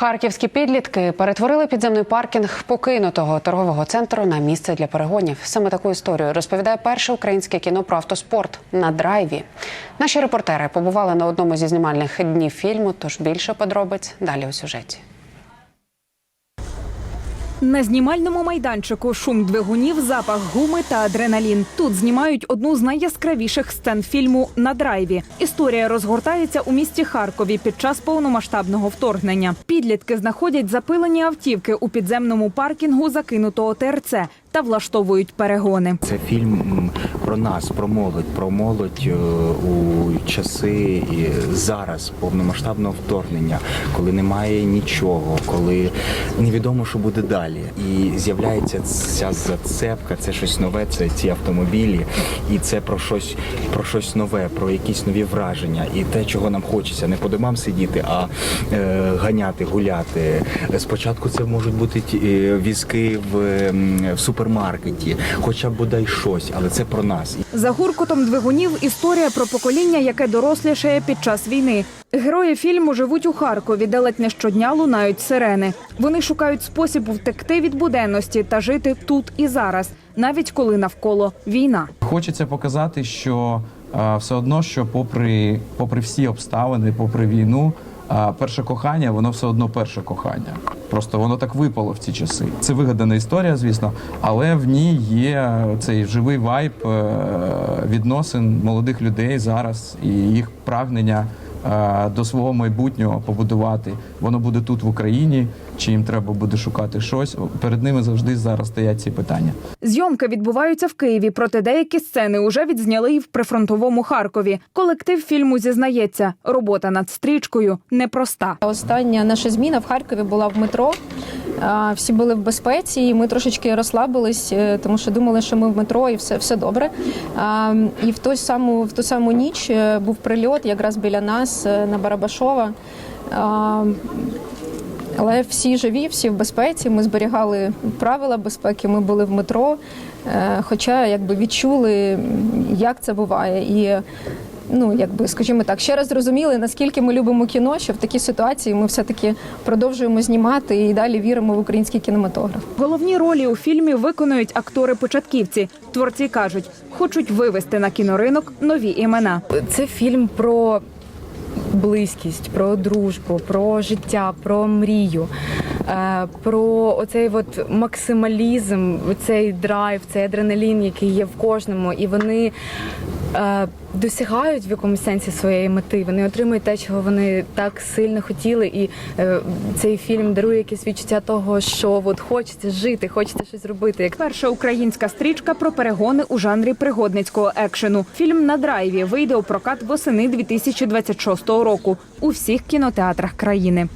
Харківські підлітки перетворили підземний паркінг покинутого торгового центру на місце для перегонів. Саме таку історію розповідає перше українське кіно про автоспорт на драйві. Наші репортери побували на одному зі знімальних днів фільму. Тож більше подробиць далі у сюжеті. На знімальному майданчику шум двигунів, запах гуми та адреналін. Тут знімають одну з найяскравіших сцен фільму на драйві. Історія розгортається у місті Харкові під час повномасштабного вторгнення. Підлітки знаходять запилені автівки у підземному паркінгу закинутого ТРЦ та влаштовують перегони. Це фільм про нас, про молодь, про молодь е, у часи зараз повномасштабного вторгнення, коли немає нічого, коли невідомо, що буде далі. І з'являється ця зацепка, це щось нове, це ці автомобілі, і це про щось, про щось нове, про якісь нові враження, і те, чого нам хочеться, не по домам сидіти, а е, ганяти, гуляти. Спочатку це можуть бути ті, е, візки в, в супермаркеті, хоча б бодай щось, але це про нас. За гуркотом двигунів історія про покоління, яке дорослішає під час війни. Герої фільму живуть у Харкові, де ледь не щодня лунають сирени. Вони шукають спосіб втекти від буденності та жити тут і зараз, навіть коли навколо війна. Хочеться показати, що е, все одно, що попри, попри всі обставини, попри війну, е, перше кохання, воно все одно перше кохання. Просто воно так випало в ці часи. Це вигадана історія, звісно, але в ній є цей живий вайб е, відносин молодих людей зараз і їх прагнення до свого майбутнього побудувати. Воно буде тут в Україні, чи їм треба буде шукати щось. Перед ними завжди зараз стоять ці питання. Зйомки відбуваються в Києві, проте деякі сцени уже відзняли і в прифронтовому Харкові. Колектив фільму зізнається, робота над стрічкою непроста. Остання наша зміна в Харкові була в метро. Всі були в безпеці, і ми трошечки розслабились, е, тому що думали, що ми в метро і все, все добре. І в ту саму в ту саму ніч е, був прильот якраз біля нас е, на Барабашова. Але всі живі, всі в безпеці. Ми зберігали правила безпеки. Ми були в метро, хоча якби відчули, як це буває. І ну якби скажімо так, ще раз зрозуміли, наскільки ми любимо кіно, що в такій ситуації ми все таки продовжуємо знімати і далі віримо в український кінематограф. Головні ролі у фільмі виконують актори-початківці. Творці кажуть, хочуть вивести на кіноринок нові імена. Це фільм про близькість, про дружбу, про життя, про мрію, е, про оцей от максималізм, цей драйв, цей адреналін, який є в кожному, і вони досягають в якомусь сенсі своєї мети. Вони отримують те, чого вони так сильно хотіли, і е, цей фільм дарує якесь відчуття того, що от хочеться жити, хочеться щось робити. Як Перша українська стрічка про перегони у жанрі пригодницького екшену. Фільм на драйві вийде у прокат восени 2026 року у всіх кінотеатрах країни.